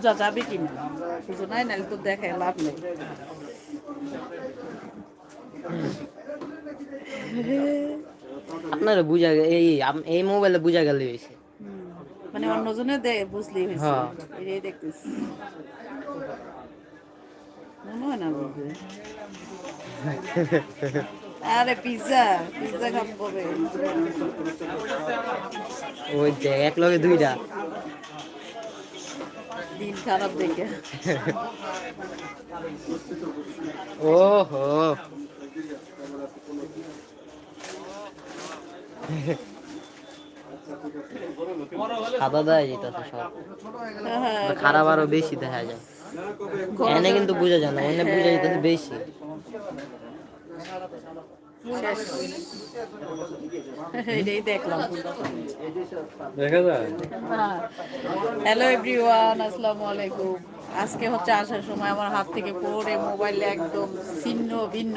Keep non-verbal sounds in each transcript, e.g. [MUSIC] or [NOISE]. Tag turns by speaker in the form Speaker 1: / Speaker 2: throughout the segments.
Speaker 1: বোঝা যাবে কি না বুঝো নাই নাহলে তো দেখায় লাভ নেই।
Speaker 2: আপনারা বুঝা এই এই মোবাইলে বুঝা গেলে
Speaker 1: হুম, মানে অন্যজনে দে বুঝলেই হয়েছে।
Speaker 2: হ্যাঁ।
Speaker 1: এটাই দেখতেছি। মনে হয় না বুঝবে। আরে পিৎজা পিৎজা খাব
Speaker 2: ওই যে এক লগে দুইটা।
Speaker 1: দিন খারাপ দেখে।
Speaker 2: ওহো। সাদা দেয় যেতেছে সব।
Speaker 1: হ্যাঁ,
Speaker 2: খারাপ আরও বেশি দেখা যায়। এনে কিন্তু বোঝা যায় না এনে বোঝা যেতেছে বেশি। [LAUGHS]
Speaker 1: হ্যালো এভরিওয়ান আসসালামু আলাইকুম। আজকে হচ্ছে আসার সময় আমার হাত থেকে পড়ে মোবাইল একদম ছিন্ন ভিন্ন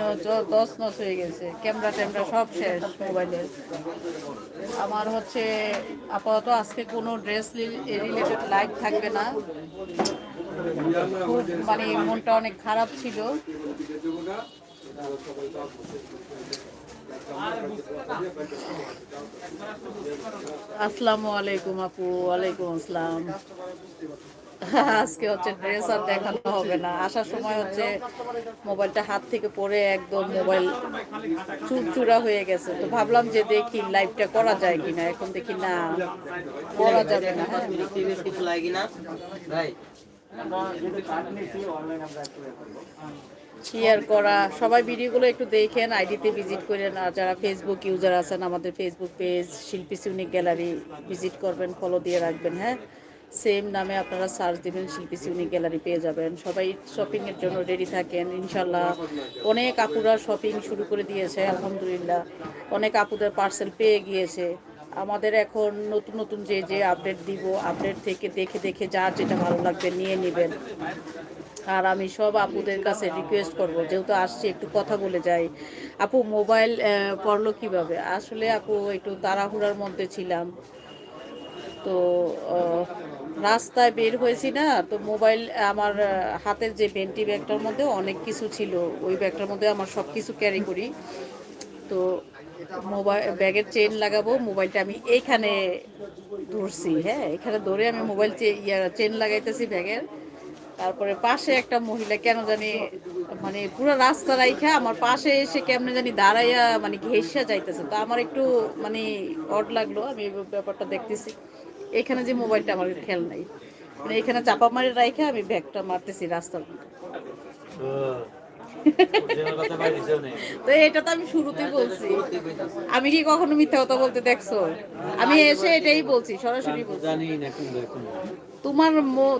Speaker 1: তছনছ হয়ে গেছে। ক্যামেরা ট্যামেরা সব শেষ মোবাইলের আমার হচ্ছে আপাতত আজকে কোনো ড্রেস রিলেটেড লাইভ থাকবে না। খুব মানে মনটা অনেক খারাপ ছিল। আসসালামু আলাইকুম আপু ওয়ালাইকুম আসসালাম। আজকে হচ্ছে ড্রেস আর দেখানো হবে না। আসার সময় হচ্ছে মোবাইলটা হাত থেকে পড়ে একদম মোবাইল চুরচুরা হয়ে গেছে। তো ভাবলাম যে দেখি লাইভটা করা যায় কিনা। এখন দেখি না করা যাবে না। হ্যাঁ।
Speaker 2: কিছু লাগে না। ভাই
Speaker 1: শেয়ার করা, সবাই ভিডিওগুলো একটু দেখেন আইডিতে ভিজিট করেন আর যারা ফেসবুক ইউজার আছেন, আমাদের Facebook page Shilpi unique gallery visit করবেন ফলো দিয়ে রাখবেন হ্যাঁ? সেম নামে আপনারা সার্চ দিবেন শিল্পী সিউনিক গ্যালারি পেয়ে যাবেন। সবাই শপিংয়ের জন্য রেডি থাকেন, ইনশাল্লাহ। অনেক আপুরা শপিং শুরু করে দিয়েছে, আলহামদুলিল্লাহ। অনেক আপুদের পার্সেল পেয়ে গিয়েছে। আমাদের এখন নতুন নতুন যে যে আপডেট দিব আপডেট থেকে দেখে দেখে যার যেটা ভালো লাগবে নিয়ে নেবেন। আর আমি সব আপুদের কাছে রিকোয়েস্ট করব। যেহেতু আসছি, একটু কথা বলে যাই। আপু মোবাইল পড়ল কীভাবে? আসলে আপু, একটু তাড়াহুড়ার মধ্যে ছিলাম। তো রাস্তায় বের হয়েছি না, তো মোবাইল আমার হাতের যে বেন্টি ব্যাগটার মধ্যে অনেক কিছু ছিল। ওই ব্যাগটার মধ্যে আমার সব কিছু ক্যারি করি। তো মোবাইল ব্যাগের চেন লাগাবো মোবাইলটা আমি এইখানে ধরছি হ্যাঁ? এখানে ধরে আমি মোবাইল চেন লাগাইতেছি ব্যাগের তারপরে পাশে একটা মহিলা কেন জানি মানে পুরো রাস্তা রাইখা আমার পাশে এসে কেমনে জানি দাঁড়াইয়া মানে ঘেসা যাইতেছে। তো আমার একটু মানে অড লাগল, আমি ব্যাপারটা দেখতেছি। এখানে যে মোবাইলটা আমার খেয়াল নাই। মানে এখানে চাপা মারি রাইখা আমি ব্যাগটা মারতেছি রাস্তার। তো এটা তো আমি শুরুতেই বলছি। আমি কি কখনো মিথ্যা কথা বলতে দেখছ? আমি এসে এটাই বলছি, সরাসরি
Speaker 3: জানি না
Speaker 1: তোমার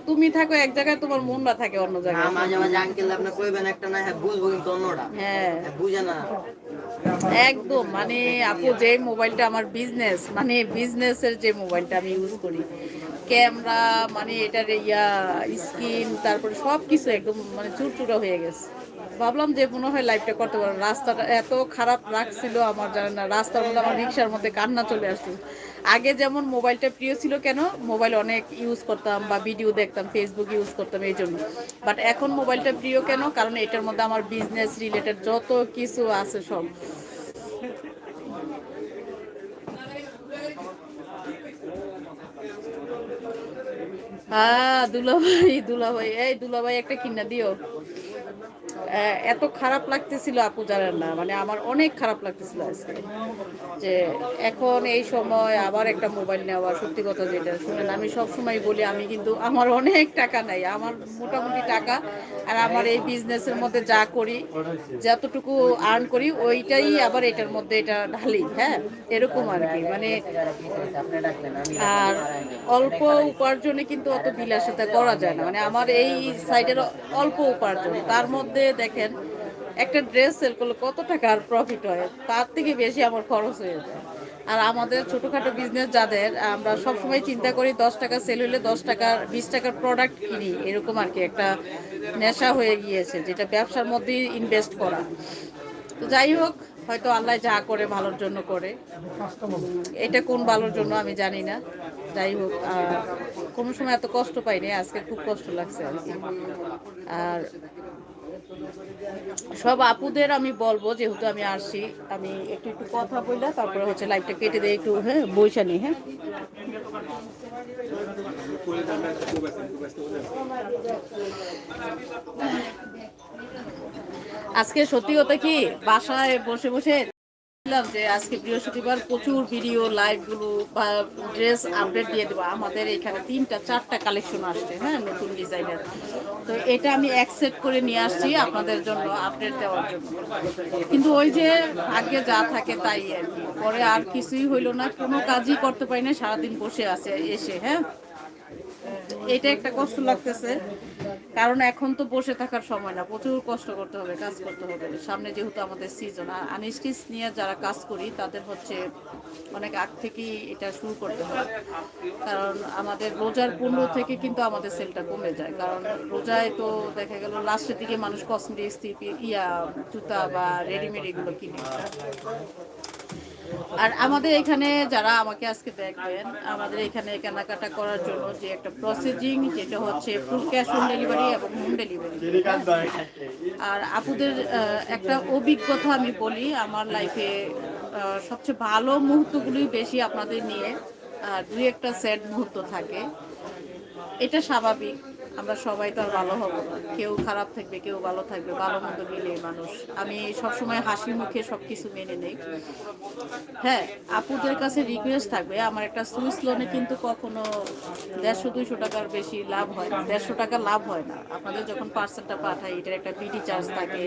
Speaker 1: তুমি থাকো এক জায়গায় তোমার মন বা থাকে অন্য জায়গায়।
Speaker 2: মাঝে মাঝে আঙ্কেল আপনি কইবেন একটা না হ্যাঁ বুঝব কিন্তু অন্যটা।
Speaker 1: হ্যাঁ।
Speaker 2: হ্যাঁ, বুঝে না।
Speaker 1: একদম মানে আপু যে মোবাইলটা আমার বিজনেস মানে বিজনেসের যে মোবাইলটা আমি ইউজ করি। ক্যামেরা মানে এটার ইয়া স্ক্রিন তারপরে সব কিছু একদম মানে চুরচুরা হয়ে গেছে। ভাবলাম যে মনে হয় লাইভটা করতে পারব। রাস্তাটা এত খারাপ লাগছিল আমার জানে না রাস্তার মধ্যে আমার রিক্সার মধ্যে কান্না চলে আসছিল আগে যেমন মোবাইলটা প্রিয় ছিল কেন, মোবাইল অনেক ইউজ করতাম বা ভিডিও দেখতাম ফেসবুক ইউজ করতাম এই জন্য। বাট এখন মোবাইলটা প্রিয় কেন? কারণ এটার মধ্যে আমার বিজনেস রিলেটেড যত কিছু আছে সব। হ্যাঁ দুলাভাই দুলাভাই, এই দুলাভাই একটা কিনা দিও। এত খারাপ লাগতেছিল আপু জানেন না মানে আমার অনেক খারাপ লাগতেছিল আজকে। যে এখন এই সময় আবার একটা মোবাইল নেওয়া, সত্যি কথা যেটা, শুনেন, আমি সব সময় বলি, আমি কিন্তু আমার অনেক টাকা নাই, আমার মোটামুটি টাকা, আর আমার এই বিজনেসের মধ্যে যা করি, যতটুকু আর্ন করি, ওইটাই আবার এটার মধ্যে এটা ঢালি হ্যাঁ? এরকম আর কি মানে আর অল্প উপার্জনে কিন্তু অত বিলাসিতা করা যায় না মানে আমার এই সাইডের অল্প উপার্জন, তার মধ্যে দেখেন, একটা ড্রেস সেল করলে কত টাকার প্রফিট হয়? তার থেকে বেশি আমার খরচ হয়ে যায়। আর আমাদের ছোটোখাটো বিজনেস যাদের, আমরা সবসময় চিন্তা করি দশ টাকা সেল হলে দশ টাকার বিশ টাকার প্রোডাক্ট কিনি। এরকম আর কি একটা নেশা হয়ে গিয়েছে, যেটা ব্যবসার মধ্যেই ইনভেস্ট করা। তো যাই হোক, হয়তো আল্লাহ যা করে ভালোর জন্য করে। এটা কোন ভালোর জন্য আমি জানি না। যাই হোক কোনো সময় এত কষ্ট পাইনি, আজকে খুব কষ্ট লাগছে আর আর সব আপুদের আমি বলব, যেহেতু আমি আসছি, আমি একটু একটু কথা বললে তারপরে হচ্ছে লাইভটা কেটে দিয়ে একটু হ্যাঁ বইসা নিই হ্যাঁ। আজকে সত্যি কথা কি, বাসায় বসে বসে বললাম যে আজকে বৃহস্পতিবার প্রচুর ভিডিও লাইভগুলো বা ড্রেস আপডেট দিয়ে দেবো। আমাদের এখানে তিনটা, চারটা কালেকশন আসছে হ্যাঁ নতুন ডিজাইনের। তো এটা আমি অ্যাকসেপ্ট করে নিয়ে আসছি আপনাদের জন্য আপডেট দেওয়ার জন্য। কিন্তু ওই যে আগে যা থাকে তাই আর পরে আর কিছুই হইল না, কোনো কাজই করতে পারি না সারাদিন বসে আছে, এসে হ্যাঁ। এটা একটা কষ্ট লাগতেছে। কারণ এখন তো বসে থাকার সময় না, প্রচুর কষ্ট করতে হবে, কাজ করতে হবে। সামনে যেহেতু আমাদের সিজন আর আনস্টিচ নিয়ে যারা কাজ করি, তাদের হচ্ছে অনেক আগ থেকেই এটা শুরু করতে হবে। কারণ আমাদের রোজার পনেরো থেকে কিন্তু আমাদের সেলটা কমে যায়। কারণ রোজায় তো দেখা গেল লাস্টের দিকে মানুষ কসমেটিক্স ইয়া, জুতা বা রেডিমেড এগুলো কিনে। আর আমাদের এখানে যারা আমাকে আজকে দেখবেন, আমাদের এখানে কেনাকাটা করার জন্য যে একটা প্রসেসিং যেটা হচ্ছে ফুল ক্যাশ অন ডেলিভারি এবং হোম ডেলিভারি আর আপুদের একটা অভিজ্ঞতা আমি বলি, আমার লাইফে সবচেয়ে ভালো মুহূর্তগুলি বেশি আপনাদের নিয়ে দুই একটা স্যাড মুহূর্ত থাকে। এটা স্বাভাবিক। আমরা সবাই তো আর ভালো হব কেউ খারাপ থাকবে, কেউ ভালো থাকবে, ভালো মন্দ মিলে মানুষ। আমি সবসময় হাসি মুখে সবকিছু মেনে নেই। হ্যাঁ আপুদের কাছে রিকোয়েস্ট থাকবে, আমার একটা সুইস লোনে কিন্তু কখনো দেড়শো, দুইশো টাকার বেশি লাভ হয় না। দেড়শো টাকা লাভ হয় না। আপনাদের যখন পার্সেলটা পাঠাই, এটার একটা বিডি চার্জ থাকে,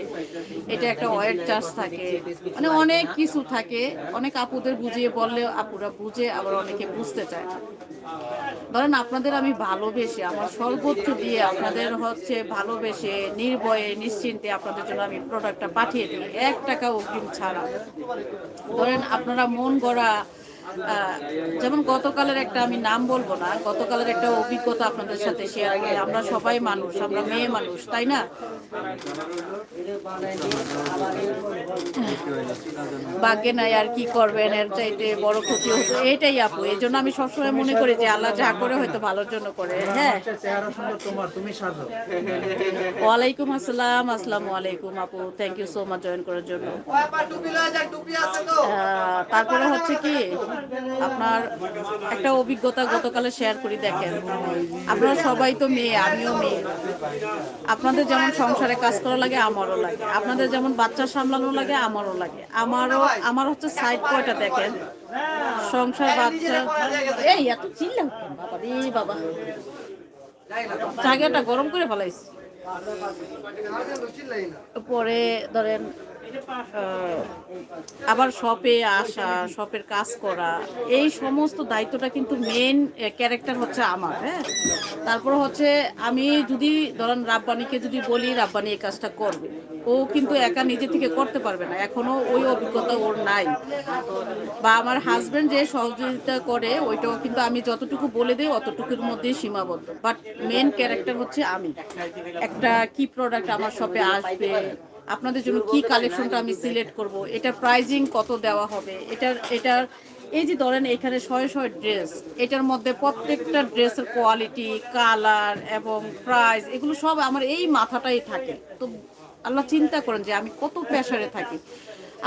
Speaker 1: এটা একটা ওয়েট চার্জ থাকে মানে অনেক কিছু থাকে। অনেক আপুদের বুঝিয়ে বললে আপুরা বুঝে, আবার অনেকে বুঝতে চায় না। ধরেন আপনাদের আমি ভালোবেসে, আমার সর্বোচ্চ দিয়ে আপনাদের হচ্ছে ভালোবেসে, নির্ভয়ে, নিশ্চিন্তে আপনাদের জন্য আমি প্রোডাক্টটা পাঠিয়ে দিই। এক টাকা অগ্রিম ছাড়া ধরেন আপনারা মন গড়া যেমন গতকালের একটা আমি নাম বলব না গতকালের একটা অভিজ্ঞতা আপনাদের সাথে শেয়ার করি। আমরা সবাই মানুষ আমরা মেয়ে মানুষ তাই না? ভাগ্যে নাই আর কি করবেন এর চাইতে বড় ক্ষতি হতো এটাই আপু। এই জন্য আমি সবসময় মনে করি যে আল্লাহ যা করে হয়তো ভালোর জন্য করে হ্যাঁ?
Speaker 4: চেহারা সুন্দর তোমার তুমি সাজো।
Speaker 1: ওয়ালাইকুম আসসালাম আসসালামু আলাইকুম আপু। Thank you so much join করার জন্য। তারপরে হচ্ছে কি? আপনার একটা অভিজ্ঞতা গতকালে শেয়ার করি, দেখেন। আপনারা সবাই তো মেয়ে, আমিও মেয়ে। আপনাদের যেমন সংসারে কাজ করা লাগে, আমারও লাগে। আপনাদের যেমন বাচ্চা সামলানো লাগে, আমারও লাগে। আমারও, আমার হচ্ছে সাইড কয়টা দেখেন। সংসার, বাচ্চা। এই, এত চিল্লাম বাবা। জায়গাটা গরম করে ফেলাইছি। পরে ধরেন আবার শপে আসা শপের কাজ করা, এই সমস্ত দায়িত্বটা কিন্তু মেন ক্যারেক্টার হচ্ছে আমার হ্যাঁ? তারপর হচ্ছে আমি যদি, ধরেন রাব্বানিকে যদি বলি, রাব্বানি এই কাজটা করবে, ও কিন্তু একা নিজে থেকে করতে পারবে না, এখনও ওই অভিজ্ঞতা ওর নাই। বা আমার হাজব্যান্ড যে সহযোগিতা করে, ওইটাও কিন্তু আমি যতটুকু বলে দিই, অতটুকুর মধ্যেই সীমাবদ্ধ। বাট মেন ক্যারেক্টার হচ্ছে আমি। একটা কি প্রোডাক্ট আমার শপে আসবে আপনাদের জন্য কি কালেকশনটা আমি সিলেক্ট করব? এটা প্রাইজিং কত দেওয়া হবে? এটার এটার এই যে ধরেন এখানে শয়ে শয়ে ড্রেস এটার মধ্যে প্রত্যেকটা ড্রেসের কোয়ালিটি কালার এবং প্রাইস এগুলো সব আমার এই মাথাটাই থাকে। তো আল্লাহ চিন্তা করেন যে আমি কত প্রেশারে থাকি।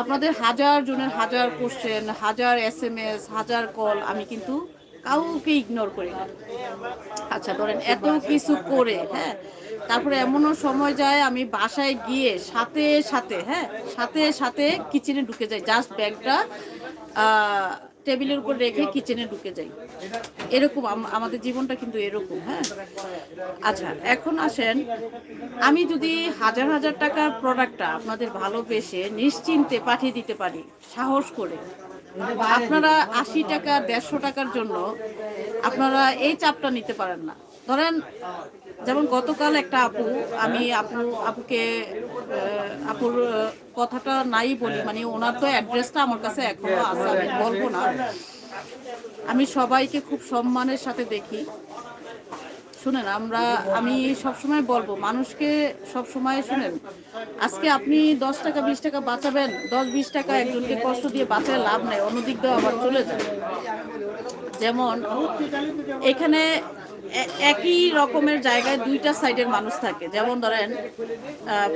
Speaker 1: আপনাদের হাজার জনের হাজার কোশ্চেন হাজার এস এম এস হাজার কল আমি কিন্তু কাউকে ইগনোর করি না। আচ্ছা ধরেন এত কিছু করে হ্যাঁ তারপরে এমনও সময় যায়, আমি বাসায় গিয়ে সাথে সাথে হ্যাঁ সাথে সাথে কিচেনে ঢুকে যাই। জাস্ট ব্যাগটা টেবিলের উপর রেখে কিচেনে ঢুকে যাই। এরকম আম- আমাদের জীবনটা কিন্তু এরকম হ্যাঁ। আচ্ছা এখন আসেন। আমি যদি হাজার হাজার টাকার প্রোডাক্টটা আপনাদের ভালোবেসে নিশ্চিন্তে পাঠিয়ে দিতে পারি, সাহস করে, আপনারা আশি টাকা, দেড়শো টাকার জন্য আপনারা এই চাপটা নিতে পারেন না। ধরেন যেমন গতকাল একটা আপু, আমি আপু, আপুকে আপুর কথাটা নাই বলি মানে ওনার তো অ্যাড্রেসটা আমার কাছে এখনও আছে, আমি বলব না। আমি সবাইকে খুব সম্মানের সাথে দেখি। শুনেন, আমরা, আমি সবসময় বলব, মানুষকে সবসময় শুনেন, আজকে আপনি দশ টাকা, বিশ টাকা বাঁচাবেন, দশ, বিশ টাকা একজনকে কষ্ট দিয়ে বাঁচায় লাভ নেই, অন্যদিক দিয়ে আবার চলে যায় যেমন, এখানে একই রকমের জায়গায় দুইটা সাইডের মানুষ থাকে। যেমন ধরেন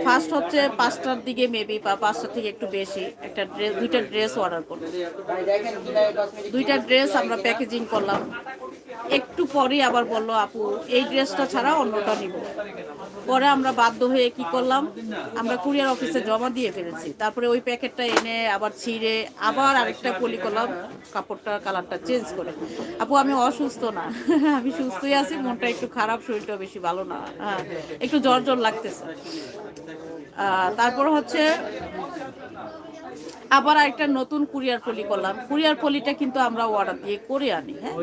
Speaker 1: ফার্স্ট হচ্ছে পাঁচটার দিকে মেবি বা পাঁচটার থেকে একটু বেশি একটা ড্রেস দুইটা ড্রেস অর্ডার করলাম দুইটা ড্রেস আমরা প্যাকেজিং করলাম। একটু পরেই আবার বলল, আপু, এই ড্রেসটা ছাড়া অন্যটা নিব। পরে আমরা বাধ্য হয়ে কি করলাম, আমরা কুরিয়ার অফিসে জমা দিয়ে ফেলেছি। তারপরে ওই প্যাকেটটা এনে আবার ছিঁড়ে আবার আরেকটা পলি করলাম কাপড়টা কালারটা চেঞ্জ করে। আপু, আমি অসুস্থ না। [LAUGHS] আমি সুস্থই আছি। মনটা একটু খারাপ শরীরটা বেশি ভালো না। হ্যাঁ একটু জ্বর জ্বর লাগতেছে। তারপর হচ্ছে আবার একটা নতুন কুরিয়ার পলি করলাম। কুরিয়ার পলিটা কিন্তু আমরা অর্ডার দিয়ে করে আনি হ্যাঁ?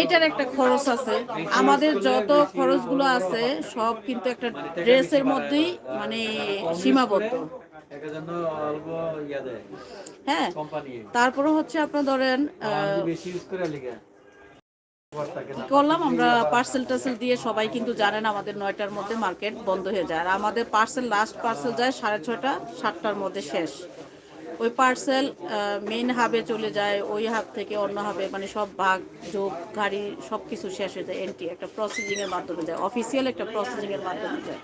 Speaker 1: এইটার একটা খরচ আছে। আমাদের যত খরচগুলো আছে সব কিন্তু একটা ড্রেসের মধ্যেই মানে সীমাবদ্ধ।
Speaker 3: এটার
Speaker 1: হ্যাঁ তারপরে হচ্ছে আপনার ধরেন কি করলাম? আমরা পার্সেল টার্সেল দিয়ে সবাই কিন্তু জানেন আমাদের নয়টার মধ্যে মার্কেট বন্ধ হয়ে যায়। আর আমাদের পার্সেল লাস্ট পার্সেল যায় সাড়ে ছয়টা, সাতটার মধ্যে শেষ। ওই পার্সেল মেইন হাবে চলে যায়, ওই হাব থেকে অন্য হাবে মানে সব ভাগ যোগ গাড়ি সব কিছু শেষ হয়ে যায় এন্ট্রি একটা প্রসেসিং এর মাধ্যমে যায়। অফিসিয়াল একটা প্রসেসিং এর মাধ্যমে যায়।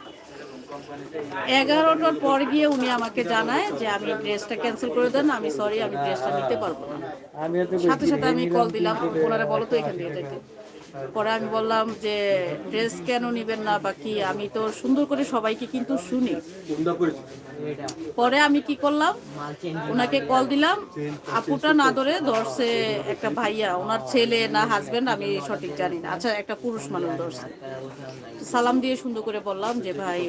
Speaker 1: এগারোটার পর গিয়ে উনি আমাকে জানায় যে আমি ড্রেসটা ক্যান্সেল করে দেন আমি সরি আমি ড্রেসটা নিতে পারব না। সাথে সাথে আমি কল দিলাম ওনারা বলো তো এখান যেতে। পরে আমি বললাম যে ড্রেস কেন নিবেন না বা কি? আমি তো সুন্দর করে সবাইকে কিন্তু শুনি। পরে আমি কি করলাম, ওনাকে কল দিলাম, আপুটা না ধরে ধরছে একটা ভাইয়া, ওনার ছেলে না হাজবেন্ড আমি সঠিক জানি না। আচ্ছা একটা পুরুষ মানুষ ধরছে। সালাম দিয়ে সুন্দর করে বললাম যে, ভাই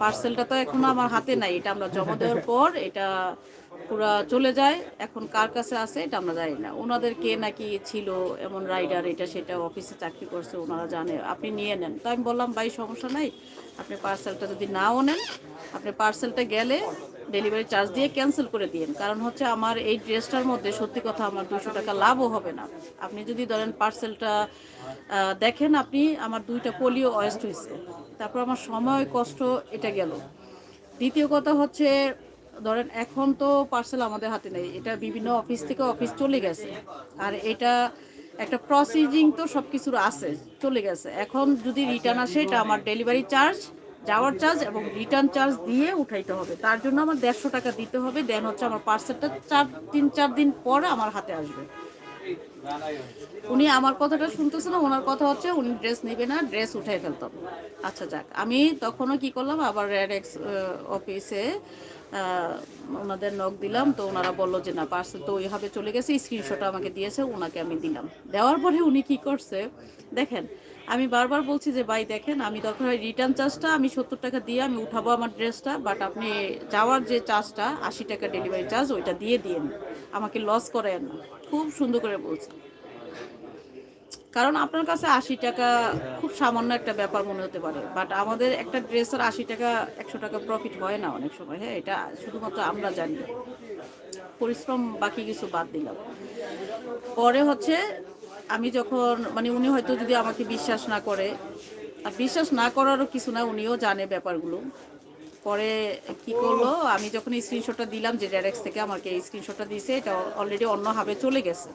Speaker 1: পার্সেলটা তো এখনও আমার হাতে নাই, এটা আমরা জমা দেওয়ার পর এটা পুরা চলে যায়, এখন কার কাছে আছে এটা আমরা জানি না। ওনাদের কে নাকি ছিল, এমন রাইডার এটা সেটা অফিসে চাকরি করছে, ওনারা জানে। আপনি নিয়ে নেন। তো আমি বললাম, ভাই, সমস্যা নাই। আপনি পার্সেলটা যদি নাও নেন, আপনি পার্সেলটা গেলে ডেলিভারি চার্জ দিয়ে ক্যান্সেল করে দিন কারণ হচ্ছে আমার এই ড্রেসটার মধ্যে, সত্যি কথা আমার দুশো টাকা লাভও হবে না। আপনি যদি ধরেন পার্সেলটা দেখেন আপনি, আমার দুইটা পোলিও ওয়েস্ট হয়েছে। তারপর আমার সময়, কষ্ট, এটা গেল। দ্বিতীয় কথা হচ্ছে ধরেন এখন তো পার্সেল আমাদের হাতে নেই। এটা বিভিন্ন অফিস থেকে অফিস চলে গেছে। আর এটা একটা প্রসিজিং তো সব কিছুর আছে, চলে গেছে। এখন যদি রিটার্ন আসে, এটা আমার ডেলিভারি চার্জ যাওয়ার চার্জ এবং রিটার্ন চার্জ দিয়ে উঠাইতে হবে। তার জন্য আমার দেড়শো টাকা দিতে হবে। দেন হচ্ছে আমার পার্সেলটা চার, তিন, চার দিন পরে আমার হাতে আসবে। উনি আমার কথাটা শুনতেছে না, ওনার কথা হচ্ছে উনি ড্রেস নেবে না ড্রেস উঠাই ফেলতাম আচ্ছা যাক, আমি তখনও কি করলাম, আবার রেড এক্স অফিসে ওনাদের নক দিলাম, তো ওনারা বলল যে, না পার্সেল তো ওইভাবে চলে গেছে স্ক্রিনশট আমাকে দিয়েছে, ওনাকে আমি দিলাম। দেওয়ার পরে উনি কি করছে, দেখেন, আমি বারবার বলছি যে, ভাই, দেখেন, আমি দরকার হয় রিটার্ন চার্জটা আমি সত্তর টাকা দিয়ে আমি উঠাবো আমার ড্রেসটা বাট আপনি যাওয়ার যে চার্জটা আশি টাকা ডেলিভারি চার্জ ওইটা দিয়ে দিন আমাকে লস করেন না। খুব সুন্দর করে বলছে। কারণ আপনার কাছে আশি টাকা খুব সামান্য একটা ব্যাপার মনে হতে পারে। বাট আমাদের একটা ড্রেসের আশি টাকা, একশো টাকা প্রফিট হয় না অনেক সময়। হ্যাঁ এটা শুধুমাত্র আমরা জানি। পরিশ্রম বাকি কিছু বাদ দিলাম। পরে হচ্ছে আমি যখন মানে উনি হয়তো যদি আমাকে বিশ্বাস না করে, আর বিশ্বাস না করারও কিছু না, উনিও জানে ব্যাপারগুলো। পরে কি করল, আমি যখন এই স্ক্রিনশটটা দিলাম যে ডেরেক্স থেকে আমাকে এই স্ক্রিনশটটা দিয়েছে, এটা অলরেডি অন্য হাবে চলে গেছে।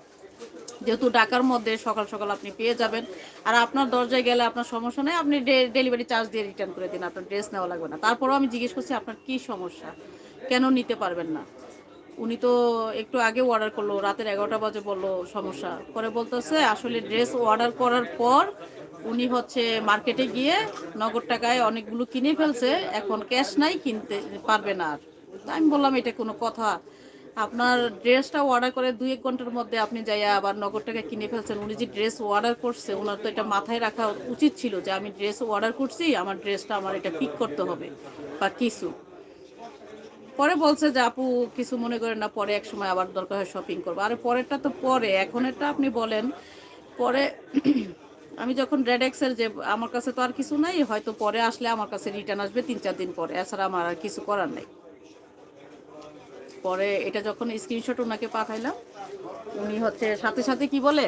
Speaker 1: যেহেতু ঢাকার মধ্যে সকাল সকাল আপনি পেয়ে যাবেন। আর আপনার দরজায় গেলে আপনার সমস্যা নেই, আপনি ডেলিভারি চার্জ দিয়ে রিটার্ন করে দিন, আপনার ড্রেস নেওয়া লাগবে না। তারপরেও আমি জিজ্ঞেস করছি, আপনার কি সমস্যা? কেন নিতে পারবেন না? উনি তো একটু আগে অর্ডার করল, রাতের এগারোটা বাজে বলল, সমস্যা। পরে বলতেছে, আসলে ড্রেস অর্ডার করার পর উনি হচ্ছে মার্কেটে গিয়ে নগদ টাকায় অনেকগুলো কিনে ফেলছে, এখন ক্যাশ নাই, কিনতে পারবে না আর। আমি বললাম, এটা কোনো কথা। আপনার ড্রেসটা অর্ডার করে দুই এক ঘণ্টার মধ্যে আপনি যাইয়া আবার নগদ টাকা কিনে ফেলছেন। উনি যে ড্রেস অর্ডার করছে, ওনার তো এটা মাথায় রাখা উচিত ছিল যে আমি ড্রেস অর্ডার করছি, আমার ড্রেসটা আমার এটা পিক করতে হবে বা কিছু। পরে বলছে যে, আপু, কিছু মনে করেন না, পরে এক সময় আবার দরকার হয় শপিং করব। আরে পরেরটা তো পরে, এখন এটা আপনি বলেন, পরে [CLEARS THROAT] আমি যখন রেড এক্সের যে, আমার কাছে তো আর কিছু নাই, হয়তো পরে আসলে আমার কাছে রিটার্ন আসবে তিন চার দিন পরে, এছাড়া আমার আর কিছু করার নেই। পরে এটা যখন স্ক্রিনশট ওনাকে পাঠাইলাম, উনি হচ্ছে সাথে সাথে কি বলে,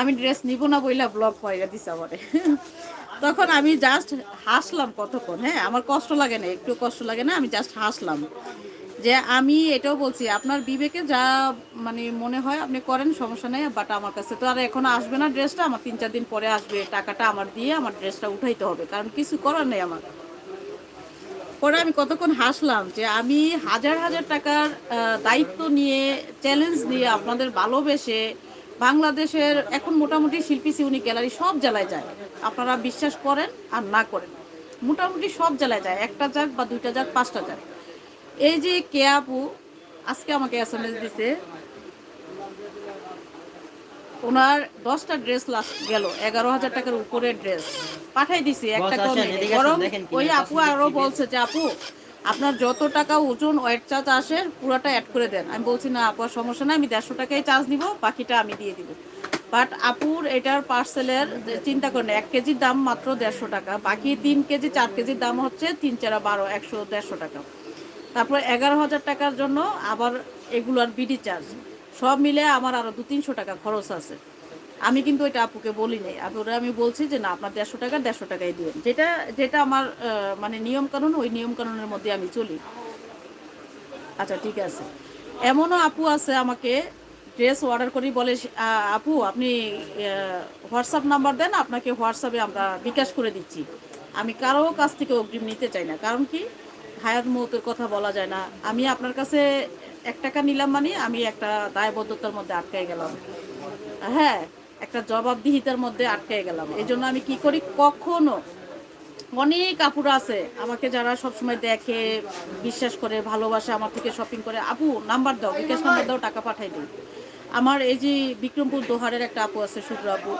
Speaker 1: আমি ড্রেস নিব না বইলা ব্লগ পাইয়া দিছে আমারে। [LAUGHS] তখন আমি জাস্ট হাসলাম কতক্ষণ হ্যাঁ আমার কষ্ট লাগে না, একটু কষ্ট লাগে না, আমি জাস্ট হাসলাম। যে আমি এটাও বলছি, আপনার বিবেকে যা মানে মনে হয় আপনি করেন, সমস্যা নেই বাট আমার কাছে তো আর এখন আসবে না ড্রেসটা আমার তিন চার দিন পরে আসবে, টাকাটা আমার দিয়ে আমার ড্রেসটা উঠাইতে হবে, কারণ কিছু করার নেই আমার। পরে আমি কতক্ষণ হাসলাম যে আমি হাজার হাজার টাকার দায়িত্ব নিয়ে চ্যালেঞ্জ নিয়ে আপনাদের ভালোবেসে বাংলাদেশের এখন মোটামুটি শিল্পী, সিউনি গ্যালারি সব জেলায় যায়। আপনারা বিশ্বাস করেন আর না করেন। মোটামুটি সব জেলায় যায়। একটা যাক বা দুইটা যাক, পাঁচটা যাক। এই যে কেয়াপু আজকে আমাকে এস এম এস দিছে। ওনার দশটা ড্রেস লাস্ট গেল এগারো হাজার টাকার উপরে ড্রেস। পাঠাই দিছি একটা কমে বরং ওই আপু আরও বলছে যে আপু আপনার যত টাকা ওজন ওয়েট চার্জ আসে পুরোটা অ্যাড করে দেন। আমি বলছি না আপুর সমস্যা নাই আমি দেড়শো টাকাই চার্জ নিব বাকিটা আমি দিয়ে দিব। বাট আপুর এটার পার্সেলের চিন্তা করেন এক কেজির দাম মাত্র দেড়শো টাকা বাকি তিন কেজি চার কেজির দাম হচ্ছে তিন চারা বারো একশো দেড়শো টাকা। তারপর এগারো হাজার টাকার জন্য আবার এগুলোর বিডি চার্জ। সব মিলে আমার আরও দু তিনশো টাকা খরচ আছে। আমি কিন্তু ওইটা আপুকে বলি নাই। আপুরে আমি বলছি যে, না, আপনার দেড়শো টাকা, দেড়শো টাকাই দিবেন। যেটা যেটা আমার মানে নিয়ম কানুন ওই নিয়ম কানুনের মধ্যে আমি চলি। আচ্ছা ঠিক আছে। এমনও আপু আছে আমাকে, ড্রেস অর্ডার করি বলে "আ- আপু, আপনি হোয়াটসঅ্যাপ নাম্বার দেন, আপনাকে হোয়াটসঅ্যাপে আমরা বিকাশ করে দিচ্ছি। আমি কারও কাছ থেকে অগ্রিম নিতে চাই না। কারণ কি? হায়াত মৌতের কথা বলা যায় না। আমি আপনার কাছে এক টাকা নিলাম মানে আমি একটা দায়বদ্ধতার মধ্যে আটকাই গেলাম। হ্যাঁ একটা জবাবদিহিতার মধ্যে আটকে গেলাম। এই জন্য আমি কি করি? কখনো অনেক কাপড় আছে, আমাকে যারা সবসময় দেখে, বিশ্বাস করে, ভালোবাসে, আমার থেকে শপিং করে, আপু নাম্বার দাও, বিকাশ নাম্বার দাও, টাকা পাঠাই দিই। আমার এই যে বিক্রমপুর দোহারের একটা আপু আছে, শুভ্র আপু,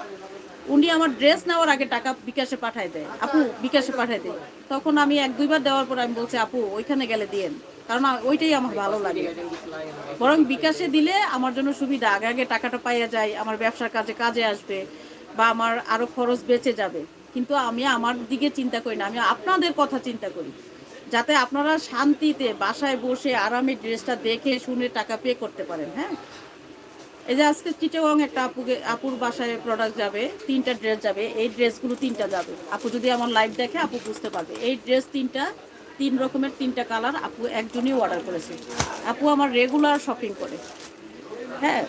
Speaker 1: উনি আমার ড্রেস নেওয়ার আগে টাকা বিকাশে পাঠাই দেয়। আপু, বিকাশে পাঠাই দেয় তখন আমি এক দুইবার দেওয়ার পর আমি বলছি, আপু, ওইখানে গেলে দিয়েন। কারণ ওইটাই আমার ভালো লাগে। বরং বিকাশে দিলে আমার জন্য সুবিধা, আগে আগে টাকাটা পাইয়া যায়, আমার ব্যবসার কাজে কাজে আসবে বা আমার আরও খরচ বেঁচে যাবে। কিন্তু আমি আমার দিকে চিন্তা করি না, আমি আপনাদের কথা চিন্তা করি। যাতে আপনারা শান্তিতে বাসায় বসে আরামে ড্রেসটা দেখে শুনে টাকা পে করতে পারেন হ্যাঁ? এই যে আজকে চিটাগং একটা আপুকে, আপুর বাসায় প্রোডাক্ট যাবে, তিনটা ড্রেস যাবে, এই ড্রেসগুলো তিনটা যাবে। আপু যদি আমার লাইভ দেখে, আপু বুঝতে পারবে। এই ড্রেস তিনটা তিন রকমের তিনটা কালার আপু একজনই অর্ডার করেছে। আপু আমার রেগুলার শপিং করে। হ্যাঁ?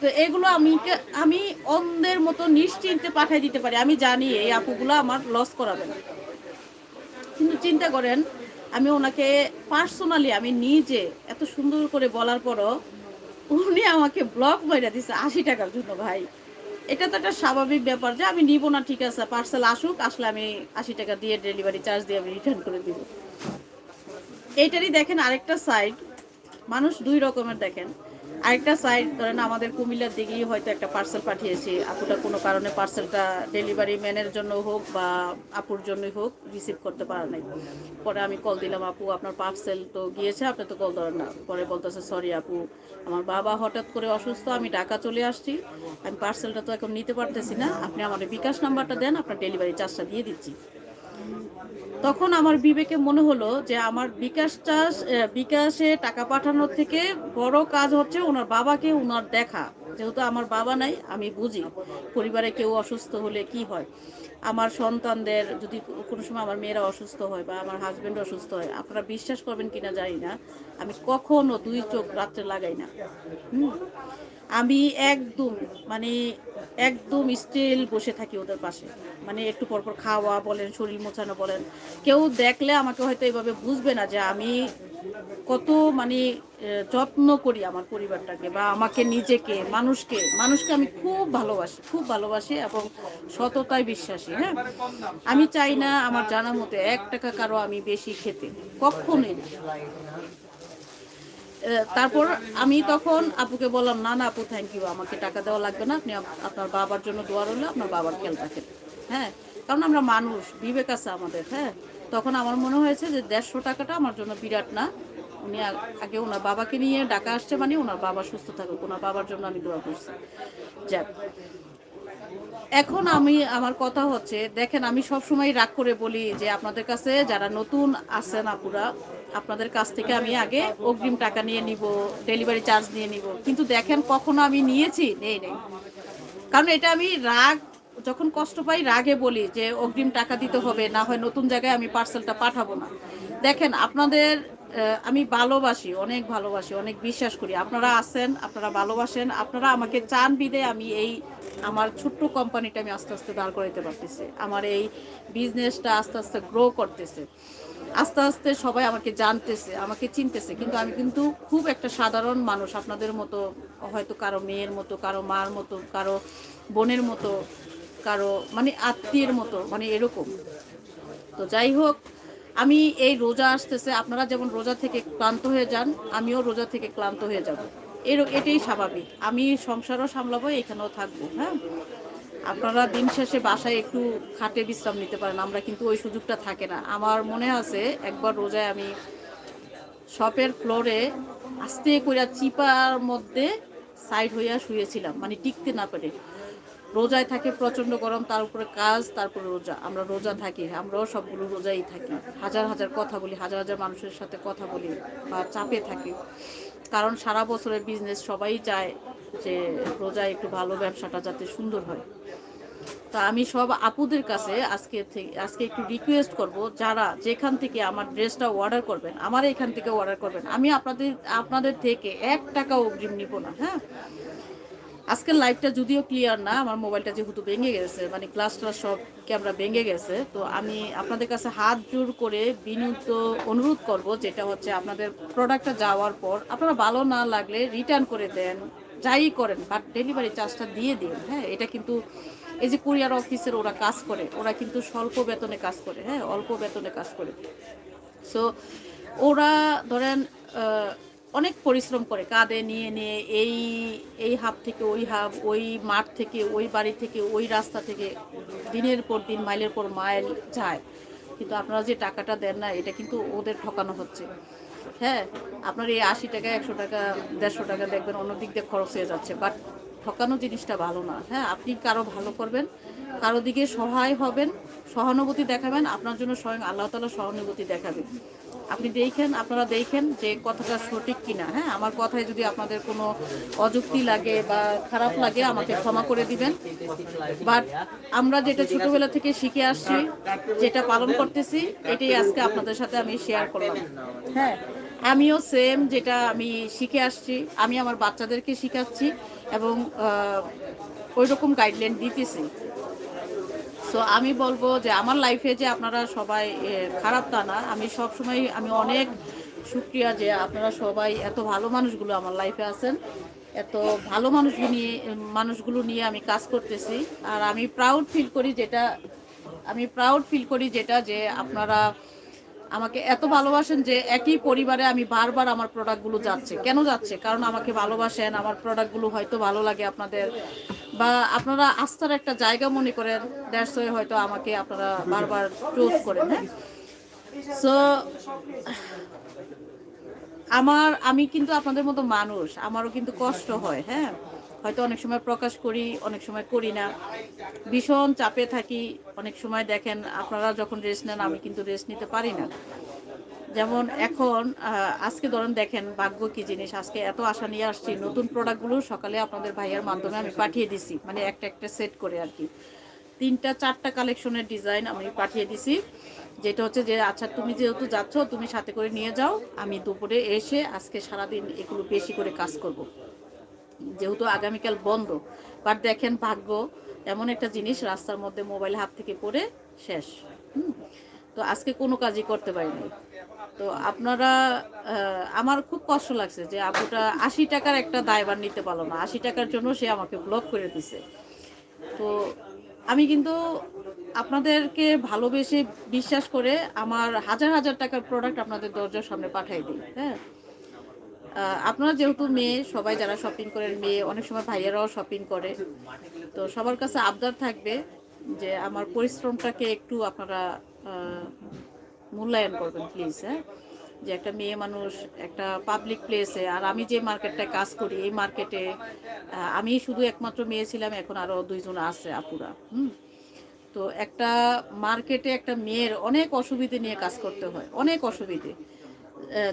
Speaker 1: তো এগুলো আমি আমি অন্ধের মতো নিশ্চিন্তে পাঠিয়ে দিতে পারি। আমি জানি এই আপুগুলো আমার লস করাবে না। কিন্তু চিন্তা করেন, আমি ওনাকে পার্সোনালি আমি নিজে এত সুন্দর করে বলার পরও উনি আমাকে ব্লক মেরে দিছে আশি টাকার জন্য ভাই। এটা তো একটা স্বাভাবিক ব্যাপার যে আমি নিব না, ঠিক আছে পার্সেল আসুক, আসলে আমি আশি টাকা দিয়ে ডেলিভারি চার্জ দিয়ে আমি রিটার্ন করে দিব। এইটারই দেখেন আরেকটা সাইড মানুষ দুই রকমের দেখেন। আরেকটা সাইড ধরেন আমাদের কুমিল্লার দিকেই হয়তো একটা পার্সেল পাঠিয়েছি। আপুটা কোনো কারণে পার্সেলটা ডেলিভারি ম্যানের জন্য হোক বা আপুর জন্যই হোক রিসিভ করতে পারে নাই। পরে আমি কল দিলাম, আপু, আপনার পার্সেল তো গিয়েছে, আপনি তো কল ধরেন না। পরে বলতেছে সরি আপু, আমার বাবা হঠাৎ করে অসুস্থ, আমি ঢাকা চলে আসছি। আমি পার্সেলটা তো এখন নিতে পারতেছি না। আপনি আমার বিকাশ নাম্বারটা দেন, আপনার ডেলিভারি চার্জটা দিয়ে দিচ্ছি। তখন আমার বিবেকে মনে হলো যে আমার বিকাশ চাষ বিকাশে টাকা পাঠানোর থেকে বড় কাজ হচ্ছে ওনার বাবাকে ওনার দেখা। যেহেতু আমার বাবা নাই, আমি বুঝি পরিবারে কেউ অসুস্থ হলে কি হয়। আমার সন্তানদের যদি কোনো সময় আমার মেয়েরা অসুস্থ হয় বা আমার হাজব্যান্ড অসুস্থ হয়, আপনারা বিশ্বাস করবেন কিনা জানি না। আমি কখনো দুই চোখ রাত্রে লাগাই না। হুম? আমি একদম মানে একদম স্টিল বসে থাকি ওদের পাশে। মানে একটু পরপর খাওয়া বলেন, শরীর মোছানো বলেন। কেউ দেখলে আমাকে হয়তো এভাবে বুঝবে না যে আমি কত মানে যত্ন করি আমার পরিবারটাকে বা আমাকে নিজেকে, মানুষকে। মানুষকে আমি খুব ভালোবাসি খুব ভালোবাসি এবং সততায় বিশ্বাসী হ্যাঁ? আমি চাই না আমার জানা মতে এক টাকা কারও আমি বেশি খেতে, কখনোই না। তারপর আমি তখন আপুকে বললাম, না না আপু থ্যাংক ইউ আমাকে টাকা দেওয়া লাগবে না। আপনি আপনার বাবার জন্য দোয়া রইল, আপনার বাবার খেয়াল রাখেন। হ্যাঁ কারণ আমরা মানুষ, বিবেক আছে আমাদের হ্যাঁ। তখন আমার মনে হয়েছে যে দেড়শো টাকাটা আমার জন্য বিরাট না। উনি আগে ওনার বাবাকে নিয়ে ডাকা আসছে মানে ওনার বাবা সুস্থ থাকুক, ওনার বাবার জন্য আমি দোয়া করছি। যাক। এখন আমি, আমার কথা হচ্ছে, দেখেন আমি সব সময় রাগ করে বলি যে আপনাদের কাছে যারা নতুন আছেন আপুরা আপনাদের কাছ থেকে আমি আগে অগ্রিম টাকা নিয়ে নিব ডেলিভারি চার্জ নিয়ে নিব। কিন্তু দেখেন কখনো আমি নিয়েছি? নেই নেই। কারণ এটা আমি রাগ, যখন কষ্ট পাই রাগে বলি যে অগ্রিম টাকা দিতে হবে, না হয় নতুন জায়গায় আমি পার্সেলটা পাঠাবো না। দেখেন, আপনাদের আমি ভালোবাসি, অনেক ভালোবাসি, অনেক বিশ্বাস করি। আপনারা আছেন, আপনারা ভালোবাসেন, আপনারা আমাকে চান বিদে আমি এই আমার ছোট্ট কোম্পানিটা আমি আস্তে আস্তে দাঁড় করাইতে পারতেছি। আমার এই বিজনেসটা আস্তে আস্তে গ্রো করতেছে। আস্তে আস্তে সবাই আমাকে জানতেছে, আমাকে চিনতেছে। কিন্তু আমি কিন্তু খুব একটা সাধারণ মানুষ, আপনাদের মতো, হয়তো কারও মেয়ের মতো, কারও মার মতো, কারও বোনের মতো, কারও মানে আত্মীয়ের মতো মানে এরকম। তো যাই হোক, আমি এই রোজা আসতেছে, আপনারা যেমন রোজা থেকে ক্লান্ত হয়ে যান, আমিও রোজা থেকে ক্লান্ত হয়ে যাব। এর, এটাই স্বাভাবিক। আমি সংসারও সামলাবো, এখানেও থাকব হ্যাঁ? আপনারা দিন শেষে বাসায় একটু খাটে বিশ্রাম নিতে পারেন, আমরা কিন্তু ওই সুযোগটা থাকে না। আমার মনে আছে, একবার রোজায় আমি শপের ফ্লোরে আস্তে করে চিপার মধ্যে সাইড হইয়া শুয়েছিলাম মানে টিকতে না পেরে। রোজায় থাকে প্রচণ্ড গরম, তার উপরে কাজ তারপরে রোজা। আমরা রোজা থাকি, আমরাও সবগুলো রোজাই থাকি। হাজার হাজার কথা বলি, হাজার হাজার মানুষের সাথে কথা বলি বা চাপে থাকি। কারণ সারা বছরের বিজনেস সবাই চায় যে রোজায় একটু ভালো ব্যবসাটা যাতে সুন্দর হয়। তা আমি সব আপুদের কাছে আজকে থেকে আজকে একটু রিকোয়েস্ট করব, যারা যেখান থেকে আমার ড্রেসটা অর্ডার করবেন, আমার এখান থেকে অর্ডার করবেন। আমি আপনাদের আপনাদের থেকে এক টাকা অগ্রিম নিব না হ্যাঁ? আজকের লাইভটা যদিও ক্লিয়ার না, আমার মোবাইলটা যেহেতু ভেঙে গেছে মানে গ্লাসটা সব ক্যামেরা ভেঙে গেছে, তো আমি আপনাদের কাছে হাত জোর করে বিনীত অনুরোধ করব, যেটা হচ্ছে আপনাদের প্রোডাক্টটা যাওয়ার পর, আপনারা ভালো না লাগলে রিটার্ন করে দেন, যাই করেন বাট ডেলিভারি চার্জটা দিয়ে দিন হ্যাঁ? এটা কিন্তু এই যে কুরিয়ার অফিসের ওরা কাজ করে, ওরা কিন্তু স্বল্প বেতনে কাজ করে হ্যাঁ? অল্প বেতনে কাজ করে। সো ওরা ধরেন অনেক পরিশ্রম করে, কাঁধে নিয়ে নিয়ে এই এই হাব থেকে ওই হাব ওই মাঠ থেকে, ওই বাড়ি থেকে, ওই রাস্তা থেকে দিনের পর দিন, মাইলের পর মাইল যায়। কিন্তু আপনারা যে টাকাটা দেন না, এটা কিন্তু ওদের ঠকানো হচ্ছে। হ্যাঁ আপনার এই আশি টাকা, একশো টাকা, দেড়শো টাকা দেখবেন অন্য দিক দিয়ে খরচ হয়ে যাচ্ছে। বাট ঠকানো জিনিসটা ভালো না। হ্যাঁ আপনি কারও ভালো করবেন, কারও দিকে সহায় হবেন, সহানুভূতি দেখাবেন, আপনার জন্য স্বয়ং আল্লাহ তালা সহানুভূতি দেখাবেন আপনি দেখেন, আপনারা দেখেন যে কথাটা সঠিক কিনা। হ্যাঁ আমার কথায় যদি আপনাদের কোনো অযুক্তি লাগে বা খারাপ লাগে, আমাকে ক্ষমা করে দিবেন। বাট আমরা যেটা ছোটবেলা থেকে শিখে আসছি, যেটা পালন করতেছি, এটাই আজকে আপনাদের সাথে আমি শেয়ার করলাম। হ্যাঁ আমিও সেম যেটা আমি শিখে আসছি, আমি আমার বাচ্চাদেরকে শিখাচ্ছি এবং ওই রকম গাইডলাইন দিতেছি। সো আমি বলব যে আমার লাইফে যে আপনারা সবাই খারাপ তা না। আমি সব সময় আমি অনেক সুক্রিয়া যে আপনারা সবাই এত ভালো মানুষগুলো আমার লাইফে আছেন। এত ভালো মানুষগুলো নিয়ে মানুষগুলো নিয়ে আমি কাজ করতেছি। আর আমি প্রাউড ফিল করি যেটা, আমি প্রাউড ফিল করি যেটা যে আপনারা আমাকে এত ভালোবাসেন যে একই পরিবারে আমি বারবার আমার প্রোডাক্টগুলো যাচ্ছে। কেন যাচ্ছে? কারণ আমাকে ভালোবাসেন, আমার প্রোডাক্টগুলো হয়তো ভালো লাগে আপনাদের। বা আপনারা আস্থার একটা জায়গা মনে করেন দ্যাটস ওয়ে হয়তো আমাকে আপনারা বারবার চুজ করেন হ্যাঁ? সো আমার, আমি কিন্তু আপনাদের মতো মানুষ, আমারও কিন্তু কষ্ট হয় হ্যাঁ? হয়তো অনেক সময় প্রকাশ করি, অনেক সময় করি না। ভীষণ চাপে থাকি, অনেক সময় দেখেন আপনারা যখন রেস্ট নেন, আমি কিন্তু রেস্ট নিতে পারি না। যেমন এখন আজকে ধরেন দেখেন ভাগ্য কি জিনিস আজকে এত আশা নিয়ে আসছি, নতুন প্রোডাক্টগুলো সকালে আপনাদের ভাইয়ার মাধ্যমে আমি পাঠিয়ে দিছি মানে একটা একটা সেট করে আর কি তিনটা, চারটা কালেকশনের ডিজাইন আমি পাঠিয়ে দিছি, যেটা হচ্ছে যে আচ্ছা তুমি যেহেতু যাচ্ছ, তুমি সাথে করে নিয়ে যাও, আমি দুপুরে এসে আজকে সারাদিন এগুলো বেশি করে কাজ করব। যেহেতু আগামীকাল বন্ধ বাট দেখেন ভাগ্য, এমন একটা জিনিস, রাস্তার মধ্যে মোবাইল হাত থেকে পড়ে শেষ, হুম। তো আজকে কোনো কাজই করতে পারিনি তো আপনারা আমার খুব কষ্ট লাগছে যে আপুটা আশি টাকার একটা দায়ভার নিতে পারল না। আশি টাকার জন্য সে আমাকে ব্লক করে দিছে। তো আমি কিন্তু আপনাদেরকে ভালোবেসে বিশ্বাস করে আমার হাজার হাজার টাকার প্রোডাক্ট আপনাদের দরজার সামনে পাঠাই দিই হ্যাঁ? আপনারা যেহেতু মেয়ে, সবাই যারা শপিং করেন, মেয়ে, অনেক সময় ভাইয়ারাও শপিং করে। তো সবার কাছে আবদার থাকবে যে আমার পরিশ্রমটাকে একটু আপনারা মূল্যায়ন করবেন প্লিজ হ্যাঁ? যে একটা মেয়ে মানুষ একটা পাবলিক প্লেসে আর আমি যে মার্কেটটায় কাজ করি, এই মার্কেটে আমি শুধু একমাত্র মেয়ে ছিলাম, এখন আরও দুইজন আছে আপুরা, হুম? তো একটা মার্কেটে একটা মেয়ের অনেক অসুবিধে নিয়ে কাজ করতে হয়, অনেক অসুবিধে।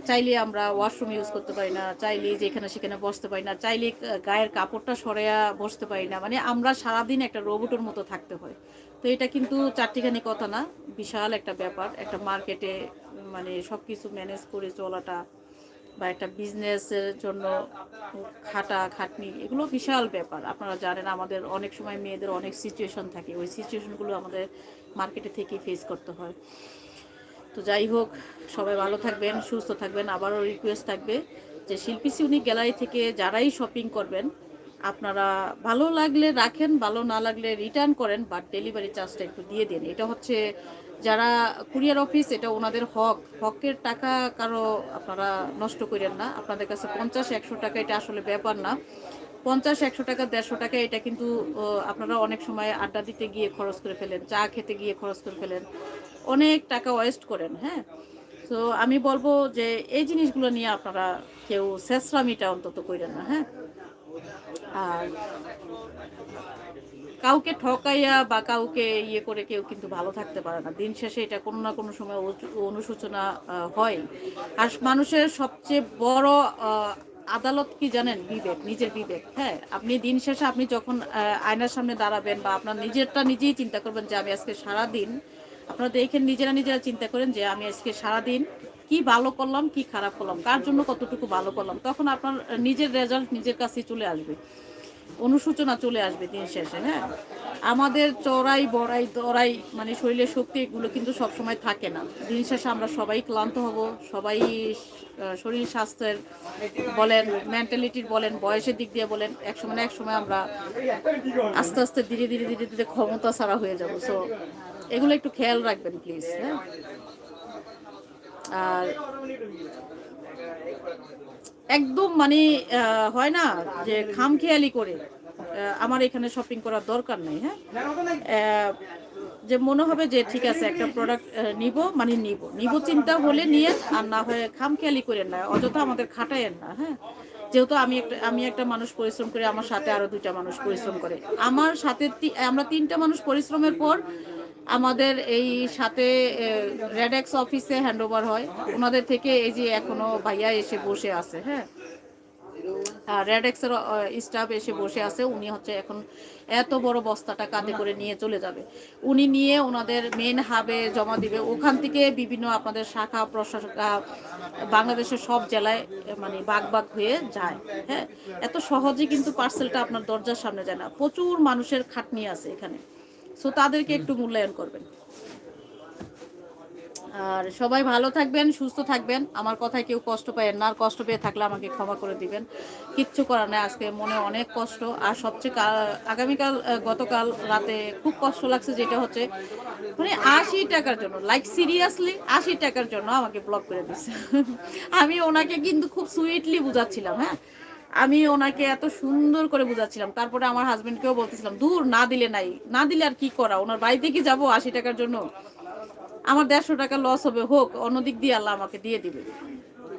Speaker 1: চাইলে আমরা ওয়াশরুম ইউজ করতে পারি না, চাইলে যেখানে সেখানে বসতে পারি না, চাইলে গায়ের কাপড়টা সরেয়া বসতে পারি না। মানে আমরা সারাদিন একটা রোবটের মতো থাকতে হয়। তো এটা কিন্তু চারটিখানি কথা না, বিশাল একটা ব্যাপার। একটা মার্কেটে মানে সব কিছু ম্যানেজ করে চলাটা বা একটা বিজনেসের জন্য খাটা, খাটনি, এগুলো বিশাল ব্যাপার। আপনারা জানেন আমাদের অনেক সময় মেয়েদের অনেক সিচুয়েশন থাকে। ওই সিচুয়েশনগুলো আমাদের মার্কেটে থেকে ফেস করতে হয়। তো যাই হোক, সবাই ভালো থাকবেন, সুস্থ থাকবেন। আবারও রিকোয়েস্ট থাকবে যে শিল্পী সিউনি গ্যালারি থেকে যারাই শপিং করবেন, আপনারা ভালো লাগলে রাখেন, ভালো না লাগলে রিটার্ন করেন বাট ডেলিভারি চার্জটা একটু দিয়ে দিন। এটা হচ্ছে যারা কুরিয়ার অফিস এটা ওনাদের হক। হকের টাকা কারও আপনারা নষ্ট করেন না। আপনাদের কাছে পঞ্চাশ, একশো টাকা, এটা আসলে ব্যাপার না। পঞ্চাশ, একশো টাকা, দেড়শো টাকা, এটা কিন্তু আপনারা অনেক সময় আড্ডা দিতে গিয়ে খরচ করে ফেলেন, চা খেতে গিয়ে খরচ করে ফেলেন, অনেক টাকা ওয়েস্ট করেন হ্যাঁ? তো আমি বলব যে এই জিনিসগুলো নিয়ে আপনারা কেউ শেষরামিটা অন্তত করেন না হ্যাঁ? আর কাউকে ঠকাইয়া বা কাউকে ইয়ে করে কেউ কিন্তু ভালো থাকতে পারে না। দিন শেষে এটা কোনো না কোনো সময় অনুশোচনা হয়। আর মানুষের সবচেয়ে বড় আদালত কি জানেন? বিবেক, নিজের বিবেক হ্যাঁ? আপনি দিন শেষে আপনি যখন আয়নার সামনে দাঁড়াবেন বা আপনার নিজেরটা নিজেই চিন্তা করবেন যে আমি আজকে সারাদিন, আপনারা দেখেন নিজেরা নিজেরা চিন্তা করেন যে আমি আজকে সারাদিন কি ভালো করলাম, কি খারাপ করলাম, কার জন্য কতটুকু ভালো করলাম? তখন আপনার নিজের রেজাল্ট নিজের কাছে চলে আসবে। অনুসূচনা চলে আসবে দিন শেষে হ্যাঁ? আমাদের চড়াই, বড়াই, দড়াই মানে শরীরের শক্তি এগুলো কিন্তু সবসময় থাকে না। দিন শেষে আমরা সবাই ক্লান্ত হব, সবাই শরীর স্বাস্থ্যের বলেন মেন্টালিটির বলেন, বয়সের দিক দিয়ে বলেন এক সময় না এক সময় আমরা আস্তে আস্তে ধীরে ধীরে ধীরে ধীরে ক্ষমতা ছাড়া হয়ে যাব। সো এগুলো একটু খেয়াল রাখবেন প্লিজ হ্যাঁ? আর একদম মানে হয় না যে খামখেয়ালি করে আমার এখানে শপিং করার দরকার নেই হ্যাঁ? যে মনে হবে যে ঠিক আছে, একটা প্রোডাক্ট নিব মানে নিব। নিব চিন্তা হলে নিয়ে, আর না হয়ে খামখেয়ালি করে না, অযথা আমাদের খাটায়েন না হ্যাঁ? যেহেতু আমি একটা আমি একটা মানুষ পরিশ্রম করে, আমার সাথে আরও দুইটা মানুষ পরিশ্রম করে। আমার সাথে আমরা তিনটা মানুষ পরিশ্রমের পর আমাদের এই সাথে রেডেক্স অফিসে হ্যান্ডওভার হয়। ওনাদের থেকে এই যে এখনও ভাইয়া এসে বসে আছে হ্যাঁ? রেডেক্সের স্টাফ এসে বসে আছে। উনি হচ্ছে এখন এত বড় বস্তাটা কাঁধে করে নিয়ে চলে যাবে। উনি নিয়ে ওনাদের মেন হাবে জমা দিবে। ওখান থেকে বিভিন্ন আপনাদের শাখা, প্রশাখা, বাংলাদেশের সব জেলায় মানে বাগ বাগ হয়ে যায় হ্যাঁ? এত সহজে কিন্তু পার্সেলটা আপনার দরজার সামনে যায় না। প্রচুর মানুষের খাটনি আছে এখানে। সো তাদেরকে একটু মূল্যায়ন করবেন। আর সবাই ভালো থাকবেন, সুস্থ থাকবেন। আমার কথায় কেউ কষ্ট পাবেন না, আর কষ্ট পেয়ে থাকলে আমাকে ক্ষমা করে দিবেন। কিচ্ছু করার নেই, আজকে মনে অনেক কষ্ট। আর সবচেয়ে আগামীকাল গতকাল রাতে খুব কষ্ট লাগছে, যেটা হচ্ছে মানে আশি টাকার জন্য লাইক সিরিয়াসলি আশি টাকার জন্য আমাকে ব্লক করে দিচ্ছে [LAUGHS] আমি ওনাকে কিন্তু খুব সুইটলি বুঝাচ্ছিলাম হ্যাঁ? আমি ওনাকে এত সুন্দর করে বুঝাচ্ছিলাম। তারপরে আমার হাজবেন্ডকেও বলতেছিলাম, দূর, না দিলে নাই। না দিলে আর কি করা? ওনার বাড়িতে কি যাব আশি টাকার জন্য? আমার দেড়শো টাকা লস হবে, হোক অন্য দিক দিয়ে আল্লাহ আমাকে দিয়ে দিবে।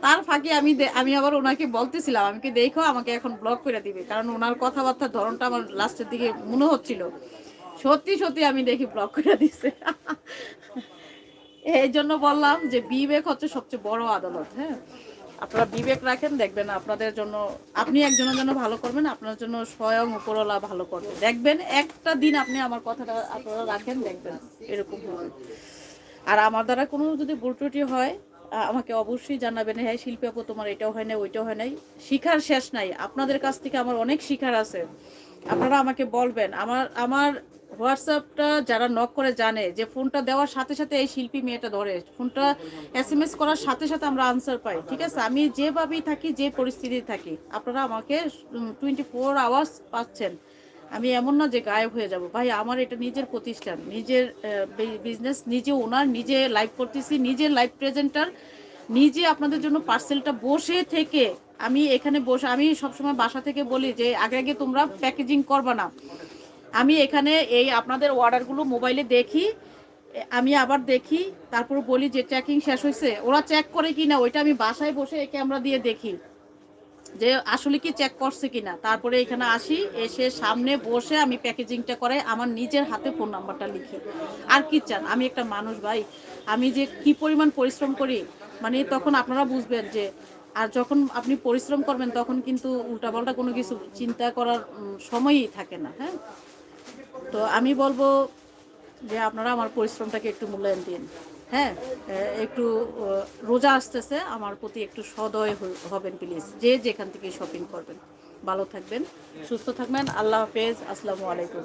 Speaker 1: তার ফাঁকে আমি আমি আবার ওনাকে বলতেছিলাম, আমি কি দেখো আমাকে এখন ব্লক করে দিবে? কারণ ওনার কথাবার্তার ধরনটা আমার লাস্টের দিকে মনে হচ্ছিল। সত্যি সত্যি আমি দেখি ব্লক করে দিছে। [LAUGHS] এই জন্য বললাম যে, বিবেক হচ্ছে সবচেয়ে বড় আদালত হ্যাঁ? আপনারা বিবেক রাখেন, দেখবেন আপনাদের জন্য, আপনি একজনের জন্য ভালো করবেন, আপনার জন্য স্বয়ং উপরওয়ালা ভালো করবে। দেখবেন একটা দিন আপনি আমার কথাটা আপনারা রাখেন, দেখবেন এরকম আর আমার দ্বারা কোনো যদি ত্রুটি হয় আমাকে অবশ্যই জানাবেন হ্যাঁ শিল্পী আপু, তোমার এটাও হয় নাই, ওইটাও হয় নাই। শিখার শেষ নাই। আপনাদের কাছ থেকে আমার অনেক শিখার আছে। আপনারা আমাকে বলবেন, আমার আমার হোয়াটসঅ্যাপটা যারা নক করে জানে যে ফোনটা দেওয়ার সাথে সাথে এই শিল্পী মেয়েটা ধরে। ফোনটা এস এম এস করার সাথে সাথে আমরা আনসার পাই, ঠিক আছে? আমি যেভাবেই থাকি, যে পরিস্থিতি থাকি, আপনারা আমাকে টোয়েন্টি ফোর আওয়ার্স পাচ্ছেন। আমি এমন না যে গায়েব হয়ে যাব। ভাই, আমার এটা নিজের প্রতিষ্ঠান, নিজের বিজনেস নিজে ওনার নিজে লাইভ করতেছি, নিজের লাইভ প্রেজেন্টার নিজে আপনাদের জন্য পার্সেলটা বসে থেকে আমি এখানে বসে, আমি সবসময় বাসা থেকে বলি যে, আগে আগে তোমরা প্যাকেজিং করবা না। আমি এখানে এই আপনাদের অর্ডারগুলো মোবাইলে দেখি আমি আবার দেখি, তারপর বলি যে চেকিং শেষ হয়েছে ওরা চেক করে কি না ওইটা আমি বাসায় বসে এই ক্যামেরা দিয়ে দেখি। যে আসলে কি চেক করছে কিনা। তারপরে এখানে আসি, এসে সামনে বসে আমি প্যাকেজিংটা করে আমার নিজের হাতে ফোন নাম্বারটা লিখি। আর কি চান? আমি একটা মানুষ ভাই, আমি যে কি পরিমাণ পরিশ্রম করি মানে তখন আপনারা বুঝবেন যে, আর যখন আপনি পরিশ্রম করবেন, তখন কিন্তু উল্টাপাল্টা কোনো কিছু চিন্তা করার সময়ই থাকে না হ্যাঁ? তো আমি বলব যে আপনারা আমার পরিশ্রমটাকে একটু মূল্যায়ন দিন। হ্যাঁ? একটু রোজা আসতেছে, আমার প্রতি একটু সদয় হবেন প্লিজ যে যেখান থেকে শপিং করবেন। ভালো থাকবেন, সুস্থ থাকবেন। আল্লাহ হাফেজ। আসসালামু আলাইকুম।